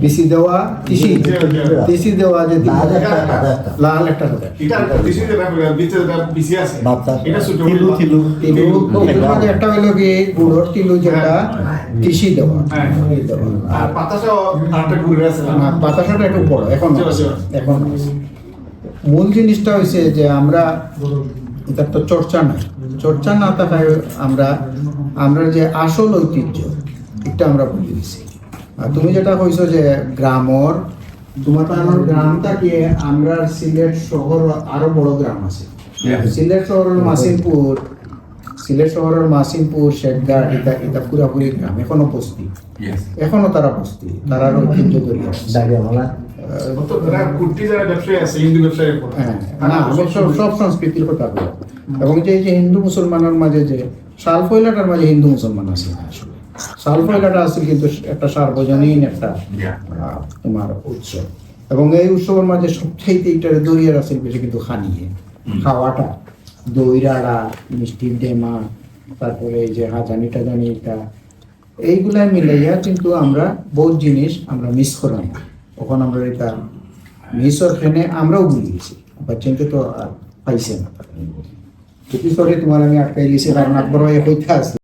DC দেওয়া তিসি তিসি দেওয়া যে লাল একটা কি গুড়র তিলু যেটা দেওয়া আর বড় এখন। এখন মূল জিনিসটা হয়েছে যে আমরা এটা তো চর্চা নাই চর্চা না থাকায় আমরা আমরা যে আসল ঐতিহ্য এটা আমরা গেছি আর তুমি যেটা কইছো যে গ্রামর তোমার তো আমার গ্রামটা কি আমরা সিলেট শহর আরও বড় গ্রাম আছে। সিলেট শহরের মাসিমপুর সিলেট শহরের মাসিমপুর শেখগা এটা এটা পুরাপুরি গ্রাম এখনও বস্তি। এখনও তারা বস্তি তারা ঐতিহ্য ধরে আছে। কত যারা কুর্তি যারা ব্যবসায়ী আছে হিন্দু ব্যবসায়ী হ্যাঁ, সব সংস্কৃতির কথা বলি। এবং যে যে হিন্দু মুসলমানের মাঝে যে শাল ফয়লাটার মাঝে হিন্দু মুসলমান আছে। শাল আছে কিন্তু একটা সার্বজনীন একটা তোমার উৎসব এবং এই উৎসবের মাঝে বেশি কিন্তু খানিয়ে খাওয়াটা। দই রাড়া মিষ্টির ডেমা তারপরে এই যে হাজানি টাজানি এটা। এইগুলা মিলাইয়া কিন্তু আমরা বহুত জিনিস আমরা মিস করাই তখন আমরা এটা মিসর খেনে আমরাও ভুলে গেছি। বাচ্চাকে তো আর পাইছে না। সরে তোমার আমি আটকাই গেছি কারণ আকবর কইতে আছে।